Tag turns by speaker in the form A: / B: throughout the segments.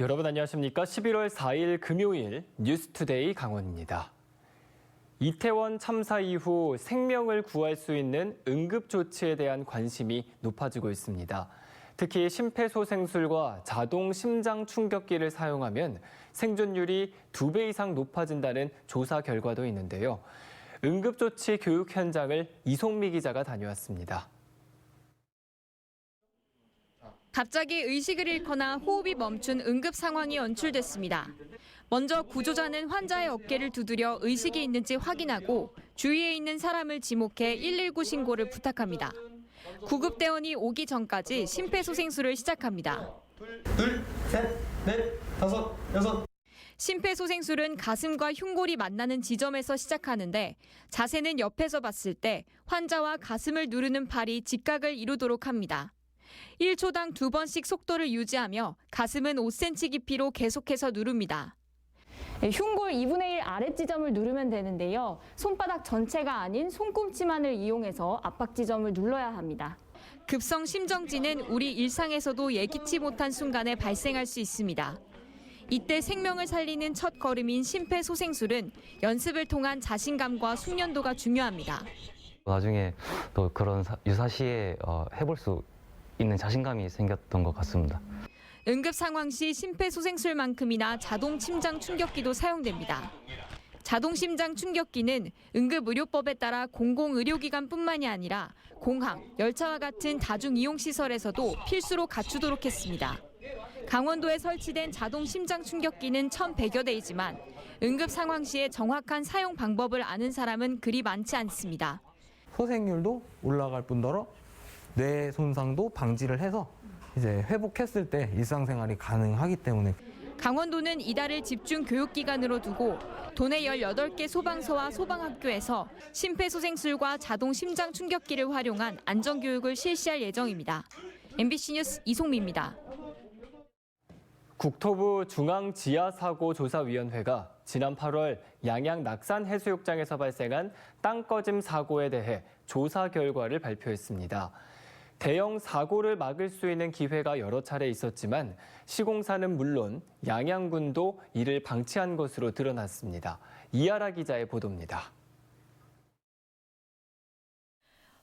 A: 여러분 안녕하십니까? 11월 4일 금요일 뉴스투데이 강원입니다. 이태원 참사 이후 생명을 구할 수 있는 응급 조치에 대한 관심이 높아지고 있습니다. 특히 심폐소생술과 자동 심장 충격기를 사용하면 생존율이 두배 이상 높아진다는 조사 결과도 있는데요. 응급조치 교육 현장을 이송미 기자가 다녀왔습니다.
B: 갑자기 의식을 잃거나 호흡이 멈춘 응급 상황이 연출됐습니다. 먼저 구조자는 환자의 어깨를 두드려 의식이 있는지 확인하고 주위에 있는 사람을 지목해 119 신고를 부탁합니다. 구급대원이 오기 전까지 심폐소생술을 시작합니다.
C: 둘, 셋, 넷, 다섯, 여섯.
B: 심폐소생술은 가슴과 흉골이 만나는 지점에서 시작하는데 자세는 옆에서 봤을 때 환자와 가슴을 누르는 팔이 직각을 이루도록 합니다. 1초당 두 번씩 속도를 유지하며 가슴은 5cm 깊이로 계속해서 누릅니다.
D: 네, 흉골 2분의 1 아래 지점을 누르면 되는데요. 손바닥 전체가 아닌 손꿈치만을 이용해서 압박 지점을 눌러야 합니다.
B: 급성 심정지는 우리 일상에서도 예기치 못한 순간에 발생할 수 있습니다. 이때 생명을 살리는 첫 걸음인 심폐소생술은 연습을 통한 자신감과 숙련도가 중요합니다.
E: 나중에 또 그런 사- 유사시에 어, 해볼 수 있는 자신감이 생겼던 것 같습니다.
B: 응급 상황 시 심폐소생술만큼이나 자동 심장 충격기도 사용됩니다. 자동 심장 충격기는 응급의료법에 따라 공공의료기관뿐만이 아니라 공항, 열차와 같은 다중이용시설에서도 필수로 갖추도록 했습니다. 강원도에 설치된 자동 심장 충격기는 1,100여 대이지만 응급 상황 시의 정확한 사용 방법을 아는 사람은 그리 많지 않습니다.
F: 소생률도 올라갈 뿐더러 뇌 손상도 방지를 해서 이제 회복했을 때 일상생활이 가능하기 때문에
B: 강원도는 이달을 집중 교육 기간으로 두고 도내 18개 소방서와 소방학교에서 심폐소생술과 자동 심장 충격기를 활용한 안전 교육을 실시할 예정입니다. MBC 뉴스 이송미입니다.
A: 국토부 중앙지하사고조사위원회가 지난 8월 양양 낙산 해수욕장에서 발생한 땅 꺼짐 사고에 대해 조사 결과를 발표했습니다. 대형 사고를 막을 수 있는 기회가 여러 차례 있었지만 시공사는 물론 양양군도 이를 방치한 것으로 드러났습니다. 이하라 기자의 보도입니다.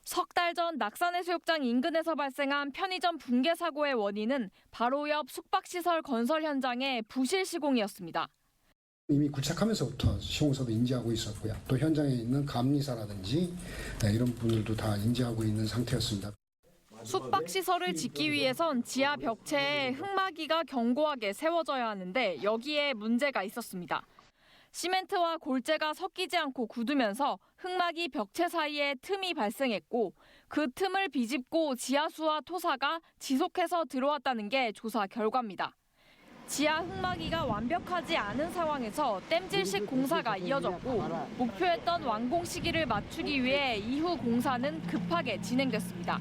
G: 석 달 전 낙산해수욕장 인근에서 발생한 편의점 붕괴 사고의 원인은 바로 옆 숙박시설 건설 현장의 부실 시공이었습니다.
H: 이미 구착하면서부터 시공사도 인지하고 있었고요. 또 현장에 있는 감리사라든지 네, 이런 분들도 다 인지하고 있는 상태였습니다.
G: 숙박시설을 짓기 위해선 지하 벽체에 흙막이가 견고하게 세워져야 하는데 여기에 문제가 있었습니다. 시멘트와 골재가 섞이지 않고 굳으면서 흙막이 벽체 사이에 틈이 발생했고 그 틈을 비집고 지하수와 토사가 지속해서 들어왔다는 게 조사 결과입니다. 지하 흙막이가 완벽하지 않은 상황에서 땜질식 공사가 이어졌고 목표했던 완공 시기를 맞추기 위해 이후 공사는 급하게 진행됐습니다.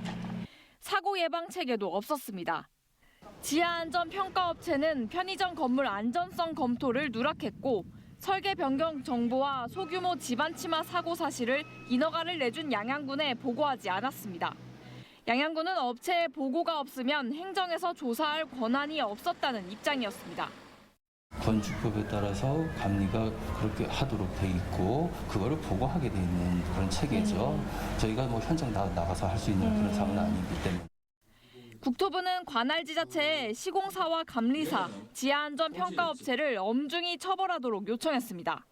G: 사고 예방 체계도 없었습니다. 지하안전평가업체는 편의점 건물 안전성 검토를 누락했고 설계 변경 정보와 소규모 집안 침하 사고 사실을 인허가를 내준 양양군에 보고하지 않았습니다. 양양군은 업체에 보고가 없으면 행정에서 조사할 권한이 없었다는 입장이었습니다.
I: 건축법에 따라서 감리가 그렇게 하도록 돼 있고 그거를 보고하게 돼 있는 그런 체계죠. 저희가 뭐 현장 나, 나가서 할 수 있는 그런 상황은 아니기 때문에.
G: 국토부는 관할 지자체에 시공사와 감리사, 지하안전 평가 업체를 엄중히 처벌하도록 요청했습니다.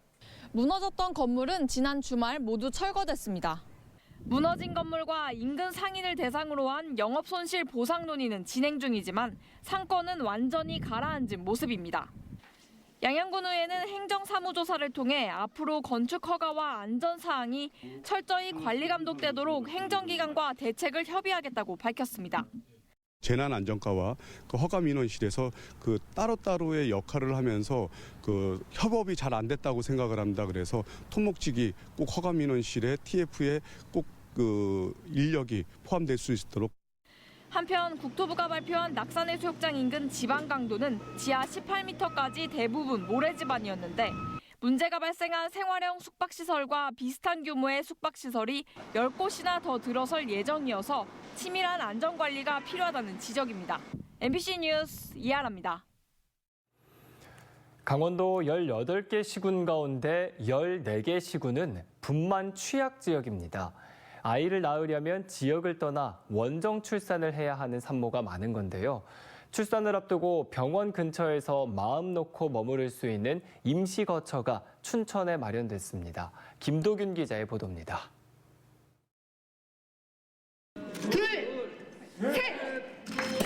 J: 무너졌던 건물은 지난 주말 모두 철거됐습니다.
G: 무너진 건물과 인근 상인을 대상으로 한 영업 손실 보상 논의는 진행 중이지만 상권은 완전히 가라앉은 모습입니다. 양양군의회는 행정사무조사를 통해 앞으로 건축 허가와 안전 사항이 철저히 관리 감독되도록 행정기관과 대책을 협의하겠다고 밝혔습니다.
K: 재난 안전과와 그 허가민원실에서 그 따로따로의 역할을 하면서 그 협업이 잘 안 됐다고 생각을 합니다. 그래서 토목지기 꼭 허가민원실에 TF에 꼭 그 인력이 포함될 수 있도록
G: 한편 국토부가 발표한 낙산해수욕장 인근 지방 강도는 지하 18m까지 대부분 모래지반이었는데 문제가 발생한 생활형 숙박시설과 비슷한 규모의 숙박시설이 10곳이나 더 들어설 예정이어서 치밀한 안전관리가 필요하다는 지적입니다. MBC 뉴스 이하라입니다.
A: 강원도 18개 시군 가운데 14개 시군은 분만 취약 지역입니다. 아이를 낳으려면 지역을 떠나 원정 출산을 해야 하는 산모가 많은 건데요. 출산을 앞두고 병원 근처에서 마음 놓고 머무를 수 있는 임시 거처가 춘천에 마련됐습니다. 김도균 기자의 보도입니다.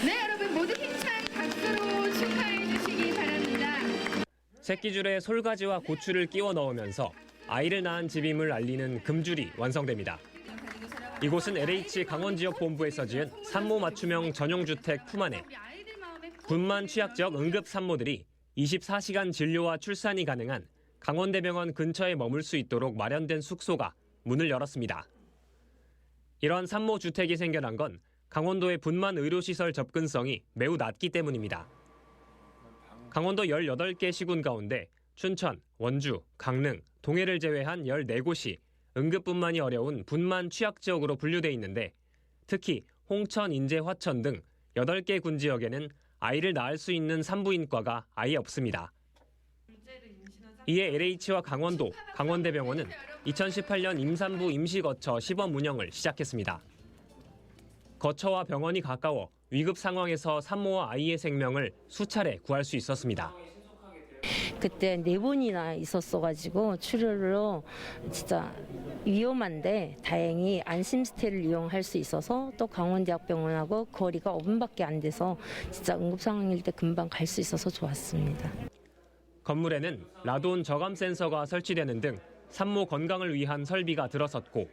L: 네, 여러분 모두 힘찬 박수로 축하해 주시기 바랍니다.
M: 새끼줄에 솔가지와 고추를 끼워 넣으면서 아이를 낳은 집임을 알리는 금줄이 완성됩니다. 이곳은 LH 강원 지역 본부에서 지은 산모 맞춤형 전용 주택 품안에 분만 취약 지역 응급 산모들이 24시간 진료와 출산이 가능한 강원대병원 근처에 머물 수 있도록 마련된 숙소가 문을 열었습니다. 이러한 산모 주택이 생겨난 건 강원도의 분만 의료시설 접근성이 매우 낮기 때문입니다. 강원도 18개 시군 가운데 춘천, 원주, 강릉, 동해를 제외한 14곳이 응급분만이 어려운 분만 취약 지역으로 분류돼 있는데 특히 홍천, 인제, 화천 등 8개 군 지역에는 아이를 낳을 수 있는 산부인과가 아예 없습니다. 이에 LH와 강원도, 강원대병원은 2018년 임산부 임시거처 시범 운영을 시작했습니다. 거처와 병원이 가까워 위급 상황에서 산모와 아이의 생명을 수차례 구할 수 있었습니다.
N: 그때 네 번이나 있었어가지고 출혈로 진짜 위험한데 다행히 안심스테를 이용할 수 있어서 또 강원대학병원하고 거리가 5분밖에 안 돼서 진짜 응급 상황일 때 금방 갈 수 있어서 좋았습니다.
M: 건물에는 라돈 저감 센서가 설치되는 등 산모 건강을 위한 설비가 들어섰고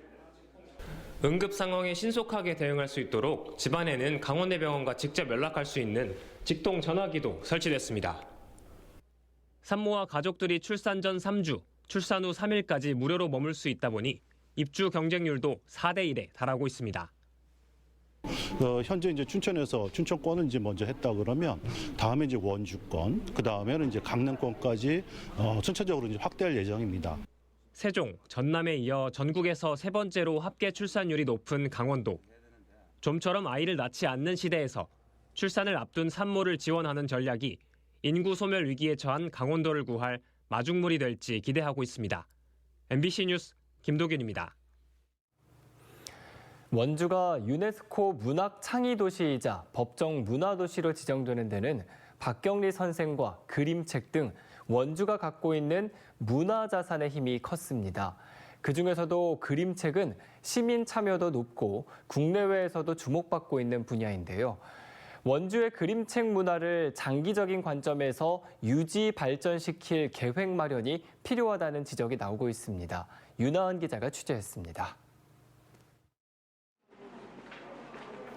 M: 응급 상황에 신속하게 대응할 수 있도록 집안에는 강원대병원과 직접 연락할 수 있는 직통 전화기도 설치됐습니다. 산모와 가족들이 출산 전 3주, 출산 후 3일까지 무료로 머물 수 있다 보니 입주 경쟁률도 4대 1에 달하고 있습니다.
O: 어, 현재 이제 춘천에서 춘천권을 이제 먼저 했다 그러면 다음에 이제 원주권, 그 다음에는 이제 강릉권까지 어, 전체적으로 이제 확대할 예정입니다.
M: 세종, 전남에 이어 전국에서 세 번째로 합계 출산율이 높은 강원도. 좀처럼 아이를 낳지 않는 시대에서 출산을 앞둔 산모를 지원하는 전략이 인구 소멸 위기에 처한 강원도를 구할 마중물이 될지 기대하고 있습니다. MBC 뉴스 김도균입니다.
A: 원주가 유네스코 문학 창의 도시이자 법정 문화 도시로 지정되는 데는 박경리 선생과 그림책 등 원주가 갖고 있는 문화 자산의 힘이 컸습니다. 그 중에서도 그림책은 시민 참여도 높고 국내외에서도 주목받고 있는 분야인데요. 원주의 그림책 문화를 장기적인 관점에서 유지 발전시킬 계획 마련이 필요하다는 지적이 나오고 있습니다. 윤하은 기자가 취재했습니다.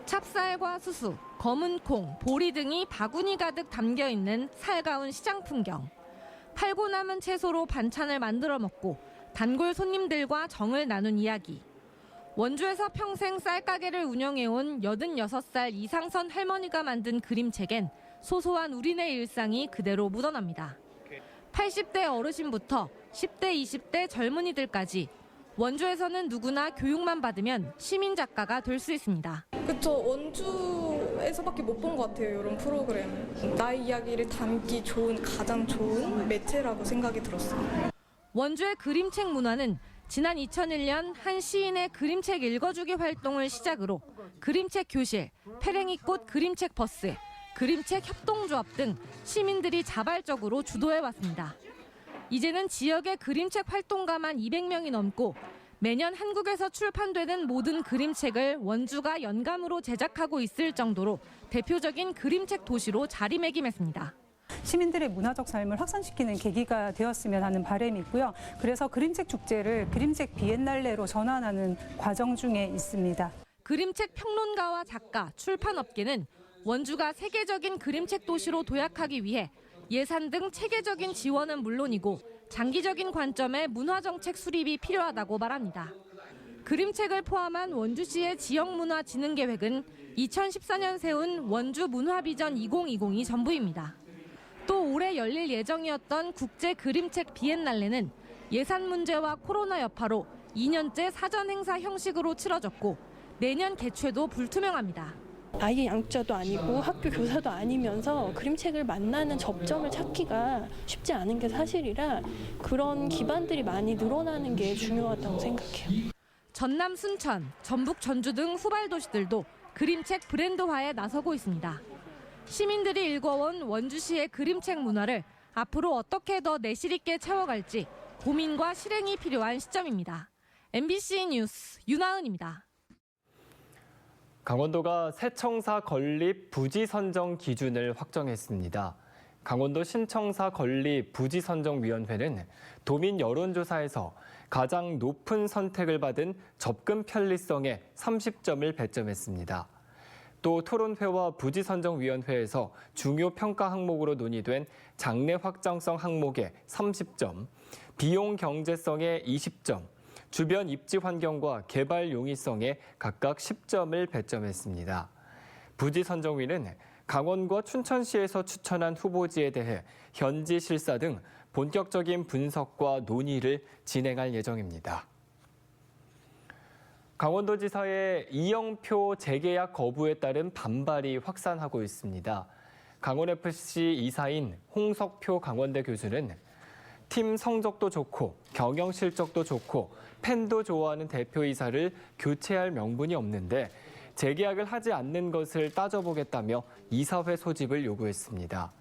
P: 찹쌀과 수수, 검은 콩, 보리 등이 바구니 가득 담겨 있는 살가운 시장 풍경. 팔고 남은 채소로 반찬을 만들어 먹고 단골 손님들과 정을 나눈 이야기. 원주에서 평생 쌀가게를 운영해온 86살 이상선 할머니가 만든 그림책엔 소소한 우리네 일상이 그대로 묻어납니다. 80대 어르신부터 10대, 20대 젊은이들까지 원주에서는 누구나 교육만 받으면 시민 작가가 될 수 있습니다.
Q: 그쵸 원주에서밖에 못 본 것 같아요 이런 프로그램 나의 이야기를 담기 좋은 가장 좋은 매체라고 생각이 들었어요
P: 원주의 그림책 문화는 지난 2001년 한 시인의 그림책 읽어주기 활동을 시작으로 그림책 교실, 페랭이꽃 그림책 버스, 그림책 협동조합 등 시민들이 자발적으로 주도해왔습니다. 이제는 지역의 그림책 활동가만 200명이 넘고 매년 한국에서 출판되는 모든 그림책을 원주가 연감으로 제작하고 있을 정도로 대표적인 그림책 도시로 자리매김했습니다.
R: 시민들의 문화적 삶을 확산시키는 계기가 되었으면 하는 바람이 있고요. 그래서 그림책 축제를 그림책 비엔날레로 전환하는 과정 중에 있습니다.
P: 그림책 평론가와 작가, 출판업계는 원주가 세계적인 그림책 도시로 도약하기 위해 예산 등 체계적인 지원은 물론이고 장기적인 관점의 문화정책 수립이 필요하다고 말합니다. 그림책을 포함한 원주시의 지역문화 진흥 계획은 2014년 세운 원주 문화비전 2020이 전부입니다. 또 올해 열릴 예정이었던 국제 그림책 비엔날레는 예산 문제와 코로나 여파로 2년째 사전 행사 형식으로 치러졌고 내년 개최도 불투명합니다.
S: 아예 양육자도 아니고 학교 교사도 아니면서 그림책을 만나는 접점을 찾기가 쉽지 않은 게 사실이라 그런 기반들이 많이 늘어나는 게 중요하다고 생각해요.
P: 전남 순천, 전북 전주 등 후발 도시들도 그림책 브랜드화에 나서고 있습니다. 시민들이 읽어온 원주시의 그림책 문화를 앞으로 어떻게 더 내실 있게 채워갈지 고민과 실행이 필요한 시점입니다. MBC 뉴스 윤하은입니다.
A: 강원도가 새청사 건립 부지 선정 기준을 확정했습니다. 강원도 신청사 건립 부지 선정 위원회는 도민 여론조사에서 가장 높은 선택을 받은 접근 편리성에 30점을 배점했습니다. 또 토론회와 부지 선정 위원회에서 중요 평가 항목으로 논의된 장래 확장성 항목에 30점, 비용 경제성에 20점, 주변 입지 환경과 개발 용이성에 각각 10점을 배점했습니다. 부지 선정위는 강원과 춘천시에서 추천한 후보지에 대해 현지 실사 등 본격적인 분석과 논의를 진행할 예정입니다. 강원도지사의 이영표 재계약 거부에 따른 반발이 확산하고 있습니다. 강원FC 이사인 홍석표 강원대 교수는 팀 성적도 좋고 경영 실적도 좋고 팬도 좋아하는 대표이사를 교체할 명분이 없는데 재계약을 하지 않는 것을 따져보겠다며 이사회 소집을 요구했습니다.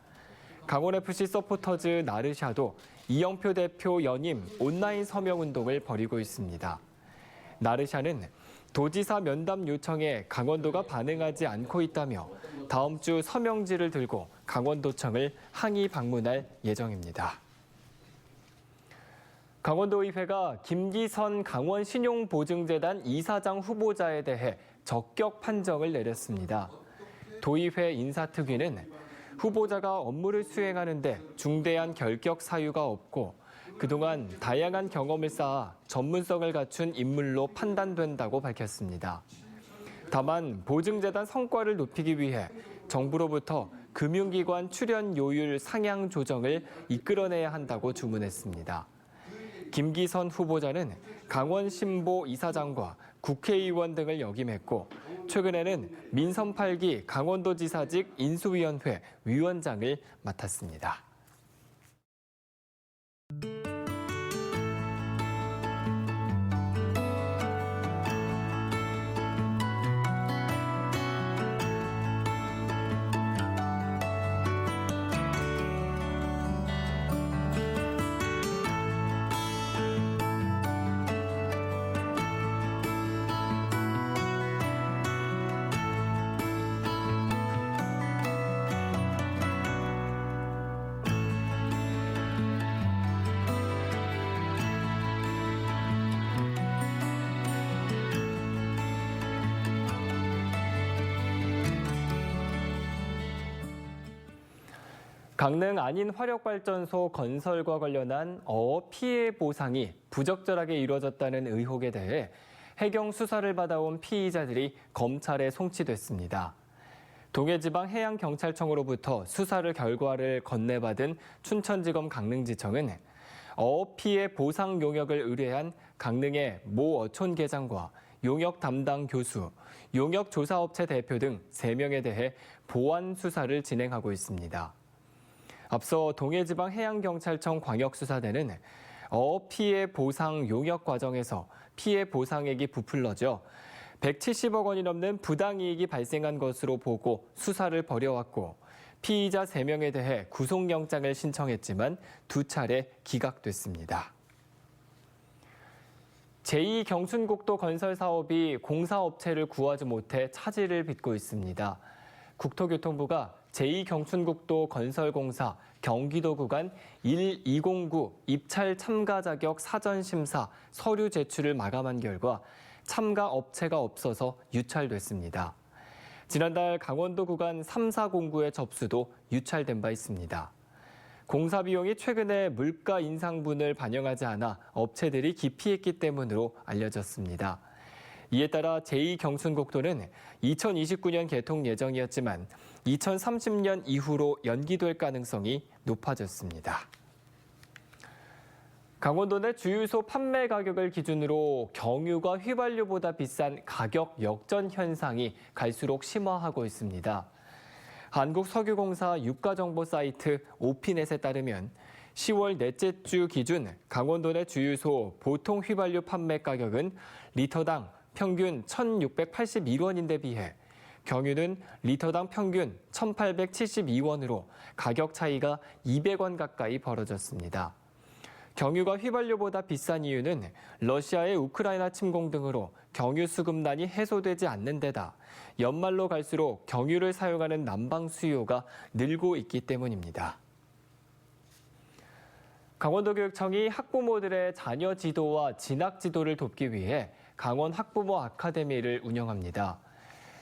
A: 강원FC 서포터즈 나르샤도 이영표 대표 연임 온라인 서명 운동을 벌이고 있습니다. 나르샤는 도지사 면담 요청에 강원도가 반응하지 않고 있다며 다음 주 서명지를 들고 강원도청을 항의 방문할 예정입니다. 강원도의회가 김기선 강원신용보증재단 이사장 후보자에 대해 적격 판정을 내렸습니다. 도의회 인사특위는 후보자가 업무를 수행하는데 중대한 결격 사유가 없고 그동안 다양한 경험을 쌓아 전문성을 갖춘 인물로 판단된다고 밝혔습니다. 다만 보증재단 성과를 높이기 위해 정부로부터 금융기관 출연 요율 상향 조정을 이끌어내야 한다고 주문했습니다. 김기선 후보자는 강원신보 이사장과 국회의원 등을 역임했고 최근에는 민선 8기 강원도지사직 인수위원회 위원장을 맡았습니다. 강릉 안인 화력발전소 건설과 관련한 어업 피해 보상이 부적절하게 이루어졌다는 의혹에 대해 해경 수사를 받아온 피의자들이 검찰에 송치됐습니다. 동해지방해양경찰청으로부터 수사를 결과를 건네받은 춘천지검 강릉지청은 어업 피해 보상 용역을 의뢰한 강릉의 모 어촌계장과 용역 담당 교수, 용역 조사업체 대표 등 3명에 대해 보완 수사를 진행하고 있습니다. 앞서 동해지방 해양경찰청 광역수사대는 어업 피해 보상 용역 과정에서 피해 보상액이 부풀러져 170억 원이 넘는 부당이익이 발생한 것으로 보고 수사를 벌여왔고 피의자 3명에 대해 구속영장을 신청했지만 두 차례 기각됐습니다. 제2경춘국도 건설 사업이 공사업체를 구하지 못해 차질을 빚고 있습니다. 국토교통부가 제2경춘국도 건설공사 경기도 구간 1209 입찰 참가 자격 사전 심사 서류 제출을 마감한 결과 참가 업체가 없어서 유찰됐습니다. 지난달 강원도 구간 3409의 접수도 유찰된 바 있습니다. 공사 비용이 최근에 물가 인상분을 반영하지 않아 업체들이 기피했기 때문으로 알려졌습니다. 이에 따라 제2경순국도는 2029년 개통 예정이었지만 2030년 이후로 연기될 가능성이 높아졌습니다. 강원도 내 주유소 판매 가격을 기준으로 경유가 휘발유보다 비싼 가격 역전 현상이 갈수록 심화하고 있습니다. 한국석유공사 유가정보 사이트 오피넷에 따르면 10월 넷째 주 기준 강원도 내 주유소 보통 휘발유 판매 가격은 리터당 평균 1,681원인데 비해 경유는 리터당 평균 1,872원으로 가격 차이가 200원 가까이 벌어졌습니다. 경유가 휘발유보다 비싼 이유는 러시아의 우크라이나 침공 등으로 경유 수급난이 해소되지 않는 데다 연말로 갈수록 경유를 사용하는 난방 수요가 늘고 있기 때문입니다. 강원도교육청이 학부모들의 자녀 지도와 진학 지도를 돕기 위해 강원 학부모 아카데미를 운영합니다.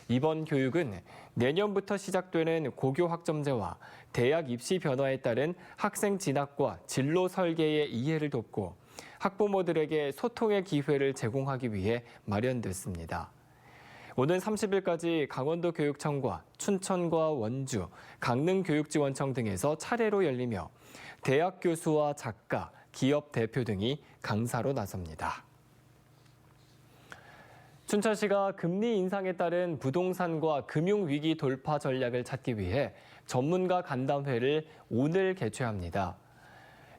A: 이번 교육은 내년부터 시작되는 고교 학점제와 대학 입시 변화에 따른 학생 진학과 진로 설계의 이해를 돕고 학부모들에게 소통의 기회를 제공하기 위해 마련됐습니다. 오는 30일까지 강원도 교육청과 춘천과 원주, 강릉 교육지원청 등에서 차례로 열리며 대학 교수와 작가, 기업 대표 등이 강사로 나섭니다. 춘천시가 금리 인상에 따른 부동산과 금융 위기 돌파 전략을 찾기 위해 전문가 간담회를 오늘 개최합니다.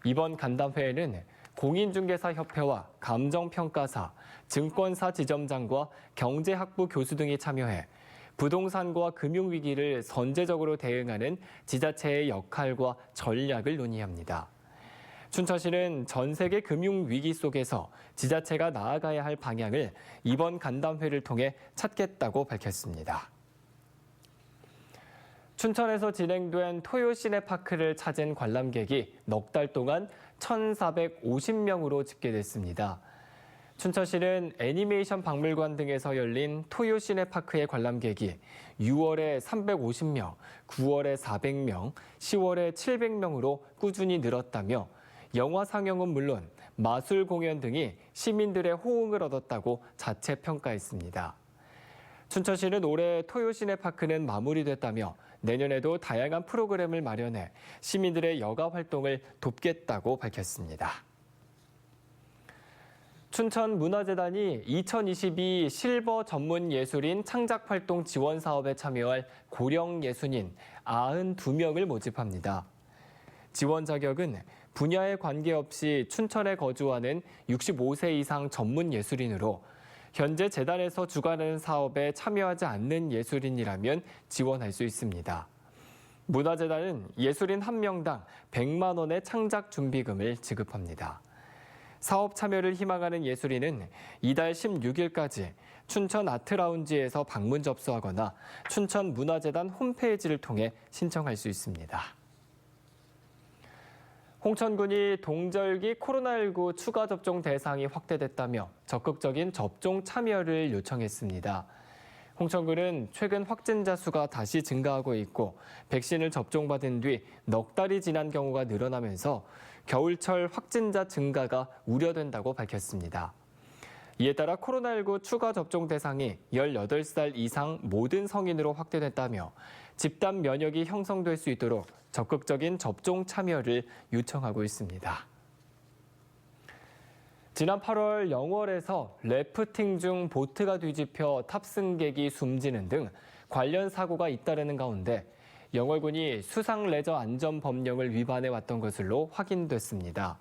A: 이번 간담회에는 공인중개사협회와 감정평가사, 증권사 지점장과 경제학부 교수 등이 참여해 부동산과 금융 위기를 선제적으로 대응하는 지자체의 역할과 전략을 논의합니다. 춘천시는 전 세계 금융 위기 속에서 지자체가 나아가야 할 방향을 이번 간담회를 통해 찾겠다고 밝혔습니다. 춘천에서 진행된 토요 시내파크를 찾은 관람객이 넉 달 동안 1,450명으로 집계됐습니다. 춘천시는 애니메이션 박물관 등에서 열린 토요 시내파크의 관람객이 6월에 350명, 9월에 400명, 10월에 700명으로 꾸준히 늘었다며 영화 상영은 물론 마술 공연 등이 시민들의 호응을 얻었다고 자체 평가했습니다. 춘천시는 올해 토요 시내파크는 마무리됐다며 내년에도 다양한 프로그램을 마련해 시민들의 여가 활동을 돕겠다고 밝혔습니다. 춘천문화재단이 2022 실버 전문 예술인 창작 활동 지원 사업에 참여할 고령 예술인 92명을 모집합니다. 지원 자격은 분야에 관계없이 춘천에 거주하는 65세 이상 전문 예술인으로 현재 재단에서 주관하는 사업에 참여하지 않는 예술인이라면 지원할 수 있습니다. 문화재단은 예술인 한 명당 100만 원의 창작 준비금을 지급합니다. 사업 참여를 희망하는 예술인은 이달 16일까지 춘천 아트라운지에서 방문 접수하거나 춘천 문화재단 홈페이지를 통해 신청할 수 있습니다. 홍천군이 동절기 코로나19 추가 접종 대상이 확대됐다며 적극적인 접종 참여를 요청했습니다. 홍천군은 최근 확진자 수가 다시 증가하고 있고 백신을 접종받은 뒤 넉 달이 지난 경우가 늘어나면서 겨울철 확진자 증가가 우려된다고 밝혔습니다. 이에 따라 코로나19 추가 접종 대상이 18살 이상 모든 성인으로 확대됐다며 집단 면역이 형성될 수 있도록 적극적인 접종 참여를 요청하고 있습니다. 지난 8월 영월에서 래프팅 중 보트가 뒤집혀 탑승객이 숨지는 등 관련 사고가 잇따르는 가운데 영월군이 수상 레저 안전 법령을 위반해 왔던 것으로 확인됐습니다.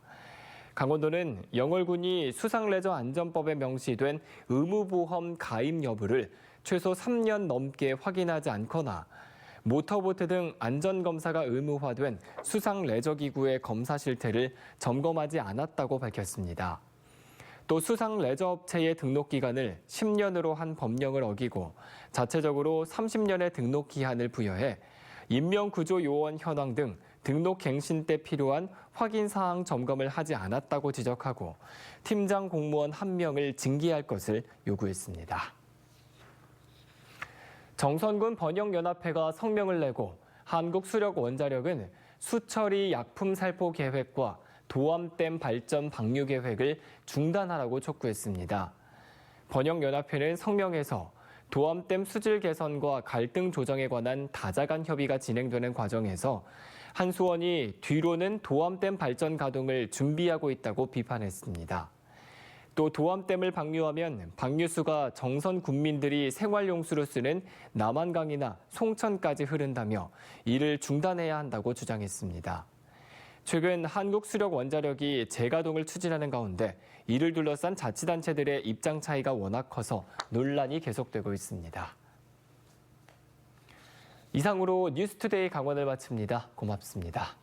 A: 강원도는 영월군이 수상 레저 안전법에 명시된 의무보험 가입 여부를 최소 3년 넘게 확인하지 않거나 모터보트 등 안전검사가 의무화된 수상 레저기구의 검사 실태를 점검하지 않았다고 밝혔습니다. 또 수상 레저 업체의 등록 기간을 10년으로 한 법령을 어기고 자체적으로 30년의 등록 기한을 부여해 인명구조 요원 현황 등 등록 갱신 때 필요한 확인 사항 점검을 하지 않았다고 지적하고 팀장 공무원 한 명을 징계할 것을 요구했습니다. 정선군 번영연합회가 성명을 내고 한국수력원자력은 수처리 약품 살포 계획과 도암댐 발전 방류 계획을 중단하라고 촉구했습니다. 번영연합회는 성명에서 도암댐 수질 개선과 갈등 조정에 관한 다자간 협의가 진행되는 과정에서 한수원이 뒤로는 도암댐 발전 가동을 준비하고 있다고 비판했습니다. 또 도암댐을 방류하면 방류수가 정선 군민들이 생활용수로 쓰는 남한강이나 송천까지 흐른다며 이를 중단해야 한다고 주장했습니다. 최근 한국수력원자력이 재가동을 추진하는 가운데 이를 둘러싼 자치단체들의 입장 차이가 워낙 커서 논란이 계속되고 있습니다. 이상으로 뉴스투데이 강원을 마칩니다. 고맙습니다.